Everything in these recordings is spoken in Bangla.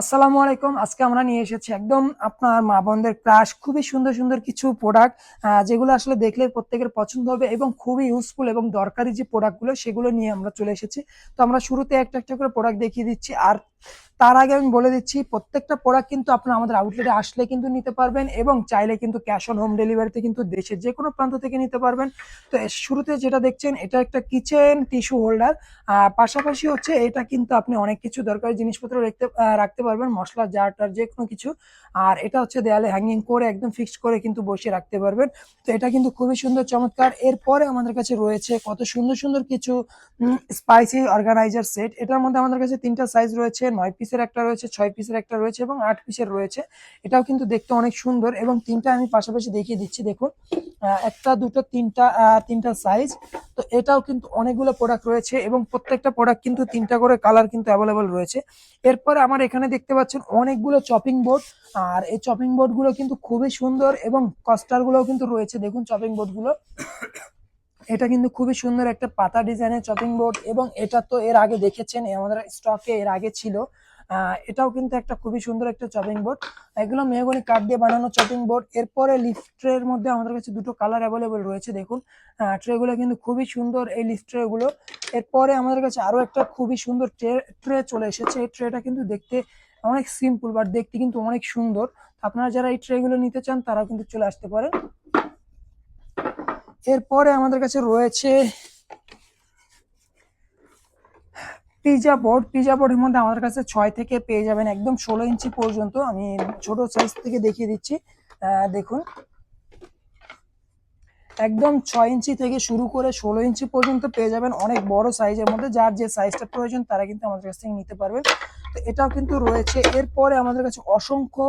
আসসালামু আলাইকুম। আজকে আমরা নিয়ে এসেছি একদম আপনার মা বোনদের ক্রাশ খুবই সুন্দর সুন্দর কিছু প্রোডাক্ট যেগুলো আসলে দেখলে প্রত্যেকের পছন্দ হবে এবং খুবই ইউজফুল এবং দরকারি যে প্রোডাক্টগুলো সেগুলো নিয়ে আমরা চলে এসেছি। তো আমরা শুরুতে একটা একটা করে প্রোডাক্ট দেখিয়ে দিচ্ছি। আর তার আগে আমি বলে দিচ্ছি, প্রত্যেকটা প্রোডাক্ট কিন্তু আপনারা আমাদের আউটলেটে আসলে কিন্তু নিতে পারবেন এবং চাইলে কিন্তু ক্যাশ অন হোম ডেলিভারিতে কিন্তু দেশের যে কোনো প্রান্ত থেকে নিতে পারবেন। তো শুরুতে যেটা দেখছেন, এটা একটা কিচেন টিস্যু হোল্ডার পাশাপাশি হচ্ছে এটা কিন্তু আপনি অনেক কিছু দরকারি জিনিসপত্র রাখতে রাখতে পারবেন, মশলা জার টার যে কোনো কিছু। আর এটা হচ্ছে দেয়ালে হ্যাঙ্গিং করে একদম ফিক্সড করে কিন্তু বসিয়ে রাখতে পারবেন। তো এটা কিন্তু খুবই সুন্দর, চমৎকার। এরপরে আমাদের কাছে রয়েছে কত সুন্দর সুন্দর কিছু স্পাইসি অর্গানাইজার সেট এটার মধ্যে আমাদের কাছে তিনটা সাইজ রয়েছে। নয় পিসের একটা রয়েছে, ছয় পিসের একটা রয়েছে এবং আট পিসের রয়েছে। এটাও কিন্তু দেখতে অনেক সুন্দর এবং তিনটা আমি পাশাপাশি দেখিয়ে দিচ্ছি, দেখুন। একটা, দুটো, তিনটা তিনটা সাইজ তো এটাও কিন্তু অনেকগুলো প্রোডাক্ট রয়েছে এবং প্রত্যেকটা প্রোডাক্ট কিন্তু তিনটা করে কালার কিন্তু অ্যাভেলেবল রয়েছে। এরপরে আমার এখানে দেখতে পাচ্ছেন অনেকগুলো চপিং বোর্ড আর এই চপিং বোর্ডগুলো কিন্তু খুবই সুন্দর এবং কস্টার গুলোও কিন্তু রয়েছে, দেখুন চপিং বোর্ডগুলো। এটা কিন্তু খুবই সুন্দর একটা পাতা ডিজাইনের চপিং বোর্ড এবং এটা তো এর আগে দেখেছেন আমাদের স্টকে এর আগে ছিল। এটাও কিন্তু একটা খুবই সুন্দর একটা চপিং বোর্ড এগুলো মেহগনি কাঠ দিয়ে বানানো চপিং বোর্ড এরপরে ট্রের মধ্যে আমাদের কাছে দুটো কালার অ্যাভেলেবল রয়েছে, দেখুন। ট্রে গুলো কিন্তু খুবই সুন্দর এই লিফট ট্রে গুলো। এরপরে আমাদের কাছে আরও একটা খুবই সুন্দর ট্রে ট্রে চলে এসেছে। এই ট্রেটা কিন্তু দেখতে অনেক সিম্পল বাট দেখতে কিন্তু অনেক সুন্দর। আপনারা যারা এই ট্রে গুলো নিতে চান, তারাও কিন্তু চলে আসতে পারেন। এরপরে আমাদের কাছে রয়েছে পিজা বোর্ড পিজা বোর্ডের মধ্যে আমাদের কাছে ছয় থেকে পেয়ে যাবেন একদম ষোলো ইঞ্চি পর্যন্ত। আমি ছোট সাইজ থেকে দেখিয়ে দিচ্ছি। দেখুন। একদম ছয় ইঞ্চি থেকে শুরু করে ষোলো ইঞ্চি পর্যন্ত পেয়ে যাবেন অনেক বড় সাইজের মধ্যে। যার যে সাইজটা প্রয়োজন, তারা কিন্তু আমাদের কাছ থেকে নিতে পারবেন। তো এটাও কিন্তু রয়েছে। এরপরে আমাদের কাছে অসংখ্য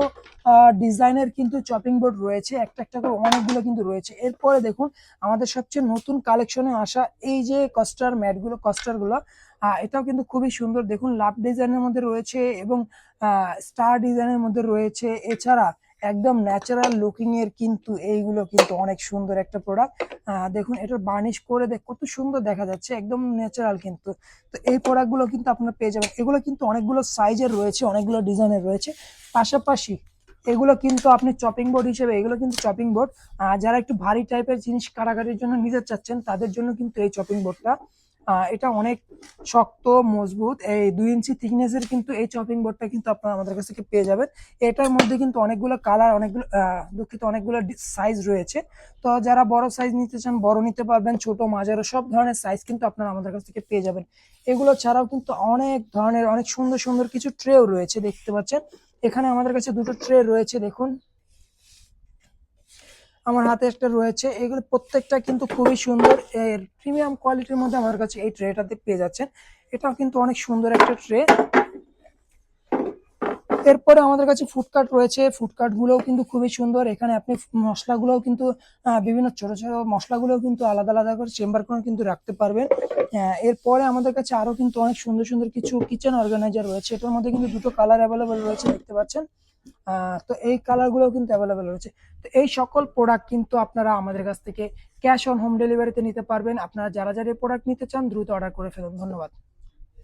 ডিজাইনের কিন্তু চপিং বোর্ড রয়েছে। একটা একটা করে অনেকগুলো কিন্তু রয়েছে। এরপরে দেখুন, আমাদের সবচেয়ে নতুন কালেকশনে আসা এই যে কস্টার ম্যাটগুলো কস্টারগুলো এটাও কিন্তু খুবই সুন্দর। দেখুন লাভ ডিজাইনের মধ্যে রয়েছে এবং স্টার ডিজাইনের মধ্যে রয়েছে। এছাড়া একদম ন্যাচারাল লুকিং এর কিন্তু এইগুলো কিন্তু অনেক সুন্দর একটা প্রোডাক্ট দেখুন, এটা বার্নিশ করে দেখ, কত সুন্দর দেখা যাচ্ছে, একদম ন্যাচারাল কিন্তু। তো এই প্রোডাক্টগুলো কিন্তু আপনারা পেয়ে যাবেন। এগুলো কিন্তু অনেকগুলো সাইজের রয়েছে, অনেকগুলো ডিজাইনের রয়েছে। পাশাপাশি এগুলো কিন্তু আপনি চপিং বোর্ড হিসেবে, এগুলো কিন্তু চপিং বোর্ড যারা একটু ভারী টাইপের জিনিস কাটাকাটির জন্য নিতে চাচ্ছেন, তাদের জন্য কিন্তু এই চপিং বোর্ডটা এটা অনেক শক্ত, মজবুত। এই দুই ইঞ্চি থিকনেসের কিন্তু এই চপিং বোর্ডটা কিন্তু আপনারা আমাদের কাছ থেকে পেয়ে যাবেন। এটার মধ্যে কিন্তু অনেকগুলো কালার অনেকগুলো দুঃখিত, অনেকগুলো সাইজ রয়েছে। তো যারা বড় সাইজ নিতে চান, বড় নিতে পারবেন, ছোট, মাঝারো, সব ধরনের সাইজ কিন্তু আপনারা আমাদের কাছ থেকে পেয়ে যাবেন। এগুলো ছাড়াও কিন্তু অনেক ধরনের, অনেক সুন্দর সুন্দর কিছু ট্রেও রয়েছে, দেখতে পাচ্ছেন। এখানে আমাদের কাছে দুটো ট্রে রয়েছে, দেখুন। আমার হাতে একটা রয়েছে। এগুলো প্রত্যেকটা কিন্তু খুবই সুন্দর। এর প্রিমিয়াম কোয়ালিটির মধ্যে আমার কাছে এই ট্রেটাতে পেয়ে যাচ্ছেন। এটাও কিন্তু অনেক সুন্দর একটা ট্রে এরপরে আমাদের কাছে ফুডকার্ট রয়েছে। ফুডকার্ট গুলোও কিন্তু খুবই সুন্দর। এখানে আপনি মশলাগুলোও কিন্তু বিভিন্ন ছোট ছোট মশলাগুলোও কিন্তু আলাদা আলাদা করে চেম্বার করে কিন্তু রাখতে পারবেন। এরপরে আমাদের কাছে আরও কিন্তু অনেক সুন্দর সুন্দর কিছু কিচেন অর্গানাইজার রয়েছে। এটার মধ্যে কিন্তু দুটো কালার অ্যাভেলেবেল রয়েছে, দেখতে পাচ্ছেন। তো এই কালারগুলো কিন্তু অ্যাভেলেবেল রয়েছে। তো এই সকল প্রোডাক্ট কিন্তু আপনারা আমাদের কাছ থেকে ক্যাশ অন হোম ডেলিভারিতে নিতে পারবেন। আপনারা যারা যারা প্রোডাক্ট নিতে চান, দ্রুত অর্ডার করে ফেলুন। ধন্যবাদ।